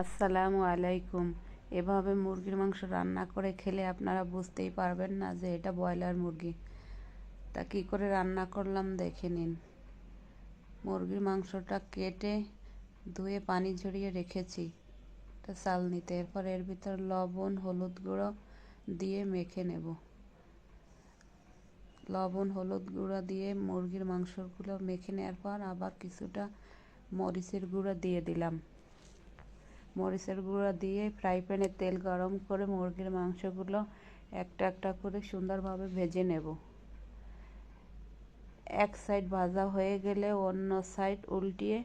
আসসালামু আলাইকুম। এভাবে মুরগির মাংস রান্না করে খেলে আপনারা বুঝতেই পারবেন না যে এটা ব্রয়লার মুরগি। তা কী করে রান্না করলাম দেখে নিন। মুরগির মাংসটা কেটে ধুয়ে পানি ঝরিয়ে রেখেছি। এটা চাল নিতে। এরপর এর ভিতর লবণ, হলুদ গুঁড়ো দিয়ে মেখে নেব। লবণ, হলুদ গুঁড়ো দিয়ে মুরগির মাংসগুলো মেখে নেওয়ার পর আবার কিছুটা মরিচের গুঁড়ো দিয়ে দিলাম। মরিচের গুঁড়ো দিয়ে ফ্রাই প্যানে তেল গরম করে মুরগির মাংসগুলো একটা একটা করে সুন্দরভাবে ভেজে নেব। এক সাইড ভাজা হয়ে গেলে অন্য সাইড উল্টিয়ে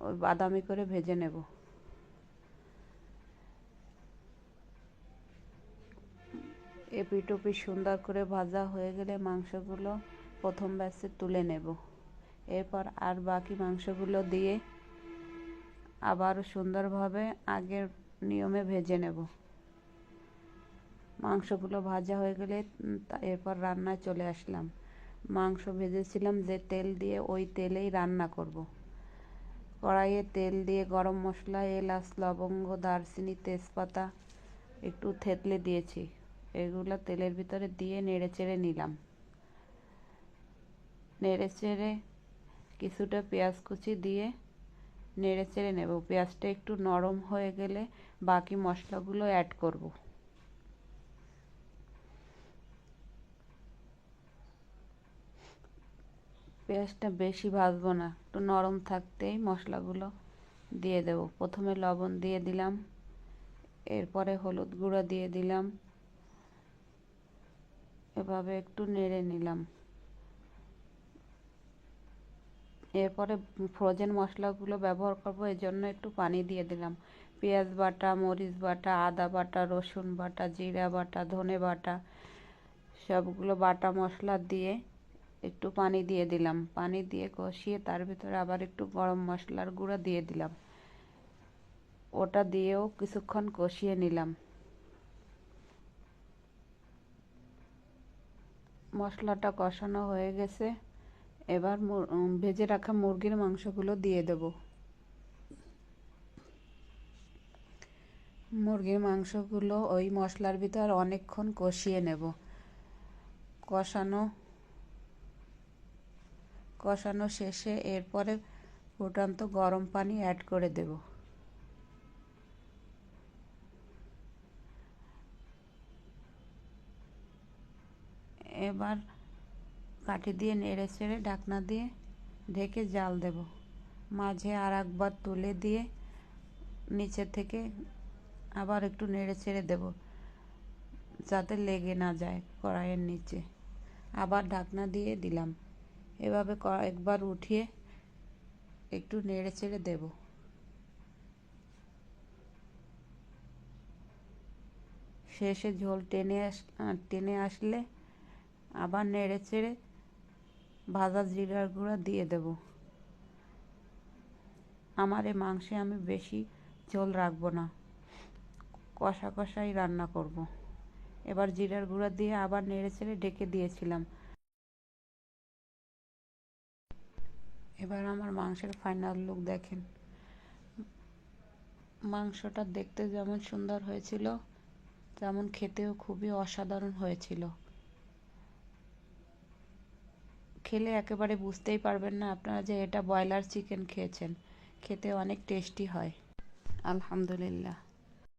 ওই বাদামি করে ভেজে নেব। এপিটোপি সুন্দর করে ভাজা হয়ে গেলে মাংসগুলো প্রথম ব্যাচে তুলে নেব। এরপর আর বাকি মাংসগুলো দিয়ে আবার সুন্দরভাবে আগের নিয়মে ভেজে নেব। মাংসগুলো ভাজা হয়ে গেলে এরপর রান্নায় চলে আসলাম। মাংস ভেজেছিলাম যে তেল দিয়ে ওই তেলেই রান্না করব। কড়াইয়ে তেল দিয়ে গরম মশলা, এলাচ, লবঙ্গ, দারচিনি, তেজপাতা, একটু থেতলে দিয়েছি। এগুলো তেলের ভিতরে দিয়ে নেড়ে চেড়ে নিলাম। নেড়ে চেড়ে কিছুটা পেঁয়াজ কুচি দিয়ে নেড়ে চেড়ে নেব। পেঁয়াজটা একটু নরম হয়ে গেলে বাকি মশলাগুলো অ্যাড করব। পেঁয়াজটা বেশি ভাজবো না, একটু নরম থাকতেই মশলাগুলো দিয়ে দেব। প্রথমে লবণ দিয়ে দিলাম, এরপরে হলুদ গুঁড়ো দিয়ে দিলাম, এভাবে একটু নেড়ে নিলাম। এরপরে ফ্রোজেন মশলাগুলো ব্যবহার করব এই জন্য একটু পানি দিয়ে দিলাম। পেঁয়াজ বাটা, মরিচ বাটা, আদা বাটা, রসুন বাটা, জিরা বাটা, ধনে বাটা, সবগুলো বাটা মশলা দিয়ে একটু পানি দিয়ে দিলাম। পানি দিয়ে কষিয়ে তার ভিতরে আবার একটু গরম মশলার গুঁড়ো দিয়ে দিলাম। ওটা দিয়েও কিছুক্ষণ কষিয়ে নিলাম। মশলাটা কষানো হয়ে গেছে। এবার ভেজে রাখা মুরগির মাংসগুলো দিয়ে দেব। মুরগির মাংসগুলো ওই মশলার ভিতর অনেকক্ষণ কষিয়ে নেব। কষানো কষানো শেষে এরপরে ফুটান্ত গরম পানি অ্যাড করে দেব। এবার কাঠি দিয়ে নেড়ে চেড়ে ঢাকনা দিয়ে ঢেকে জাল দেব। মাঝে আর একবার তুলে দিয়ে নিচে থেকে আবার একটু নেড়ে ছেড়ে দেব, যাতে লেগে না যায় কড়াইয়ের নিচে। আবার ঢাকনা দিয়ে দিলাম। এভাবে একবার উঠিয়ে একটু নেড়ে চেড়ে দেব। শেষে ঝোল টেনে আস টেনে আসলে আবার নেড়ে চেড়ে ভাজা জিরার গুঁড়া দিয়ে দেব। আমার এই মাংসে আমি বেশি ঝোল রাখব না। কষা কষাই রান্না করব। এবার জিরার গুঁড়া দিয়ে আবার নেড়ে চেড়ে ডেকে দিয়েছিলাম। এবার আমার মাংসের ফাইনাল লুক দেখেন। মাংসটা দেখতে যেমন সুন্দর হয়েছিল, তেমন খেতেও খুবই অসাধারণ হয়েছিল। খেলে একেবারে বুঝতেই পারবেন না আপনারা যে এটা ব্রয়লার চিকেন খেয়েছেন। খেতে অনেক টেস্টি হয়। আলহামদুলিল্লাহ।